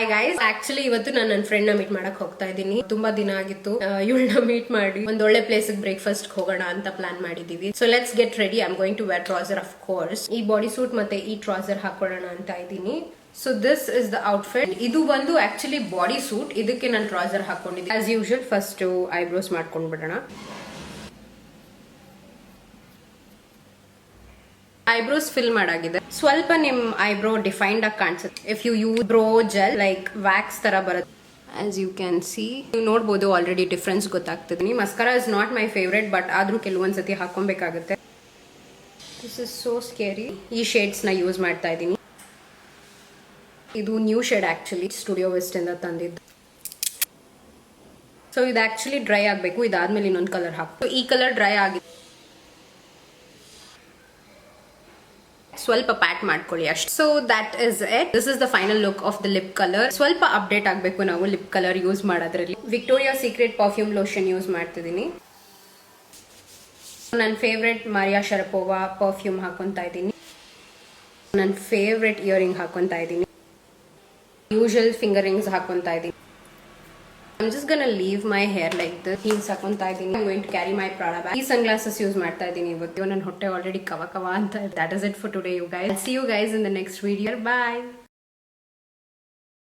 Hi guys actually ಇವತ್ತು ನಾನು ನನ್ನ ಫ್ರೆಂಡ್ನ ಮೀಟ್ ಮಾಡಕ್ ಹೋಗ್ತಾ ಇದ್ದೀನಿ. ತುಂಬಾ ದಿನ ಆಗಿತ್ತು. ಇವಳನ್ನ ಮೀಟ್ ಮಾಡಿ ಒಂದ್ ಒಳ್ಳೆ ಪ್ಲೇಸ್ ಬ್ರೇಕ್ಫಾಸ್ಟ್ ಹೋಗೋಣ ಅಂತ ಪ್ಲಾನ್ ಮಾಡಿದೀವಿ. So let's get ready I'm going to wear trouser of course ಈ ಬಾಡಿ ಸೂಟ್ ಮತ್ತೆ ಈ ಟ್ರಾಸರ್ ಹಾಕೊಳ್ಳೋಣ ಅಂತ ಇದ್ದೀನಿ. So this is the outfit ಇದು ಬಂದು ಆಕ್ಚುಲಿ ಬಾಡಿ ಸೂಟ್ ಇದಕ್ಕೆ ನಾನು ಟ್ರಾಸರ್ ಹಾಕೊಂಡಿದ್ದೀನಿ ಆಸ್ ಯೂಶಲ್ ಫಸ್ಟ್ ಐಬ್ರೋಸ್ ಮಾಡ್ಕೊಂಡ್ಬಿಡೋಣ. ಐಬ್ರೋಸ್ ಫಿಲ್ ಮಾಡಾಗಿದೆ. ಸ್ವಲ್ಪ ನಿಮ್ ಐಬ್ರೋ ಡಿಫೈನ್ಡ್ ಆಗಿ ಕಾಣಿಸುತ್ತೆ. If you you brow gel like wax ತರ ಬರುತ್ತೆ. ಆಸ್ ಯು ಕ್ಯಾನ್ ಸಿ ನೀವು ನೋಡ್ಬೋದು ಆಲ್ರೆಡಿ ಡಿಫ್ರೆನ್ಸ್ ಗೊತ್ತಾಗ್ತದೆ. Mascara is not my favourite but ಆದ್ರೂ ಕೆಲವೊಂದ್ಸತಿ ಹಾಕೊಬೇಕಾಗುತ್ತೆ ದಿಸ್ ಇಸ್ ಸೋ ಸ್ಕೇರಿ ಈ ಶೇಡ್ಸ್ನ ಯೂಸ್ ಮಾಡ್ತಾ ಇದ್ದೀನಿ. ಇದು new shade actually Studio West ಇಂದ ತಂದಿದ್ದು. ಸೊ ಇದು ಆಕ್ಚುಲಿ ಡ್ರೈ ಆಗಬೇಕು. ಇದಾದ್ಮೇಲೆ ಇನ್ನೊಂದು ಕಲರ್ ಹಾಕ್ತು ಈ ಕಲರ್ ಡ್ರೈ ಆಗಿದೆ ಸ್ವಲ್ಪ ಪ್ಯಾಟ್ ಮಾಡ್ಕೊಳ್ಳಿ ಅಷ್ಟು. So that is it this is the final look of the lip colour ಸ್ವಲ್ಪ ಅಪ್ಡೇಟ್ ಆಗಬೇಕು ನಾವು ಲಿಪ್ ಕಲರ್ ಯೂಸ್ ಮಾಡೋದ್ರಲ್ಲಿ. Victoria secret perfume lotion use ಮಾಡ್ತಿದ್ದೀನಿ. ನನ್ನ ಫೇವ್ರೆಟ್ ಮಾರಿಯಾ ಶರಪೋವಾ ಪರ್ಫ್ಯೂಮ್ ಹಾಕೊಂತ ಇದ್ದೀನಿ. ನನ್ನ ಫೇವ್ರೆಟ್ ಇಯರಿಂಗ್ ಹಾಕೊಂತ ಇದ್ದೀನಿ. ಯೂಶುವಲ್ ಫಿಂಗರಿಂಗ್ಸ್ ಹಾಕೊಂತ ಇದ್ದೀನಿ. I'm just gonna leave my hair like this. Heels ಹಾಕೊಂತಾ ಇದ್ದೀನಿ. I'm going to carry my Prada bag. ಈ ಗ್ಲಾಸಸ್ ಯೂಸ್ ಮಾಡ್ತಾ ಇದ್ದೀನಿ ಇವತ್ತು. ನನ್ನ ಹೊಟ್ಟೆ ಆಲ್ರೆಡಿ ಕವ ಕವ ಅಂತ that is it for today you guys see you guys in the next video bye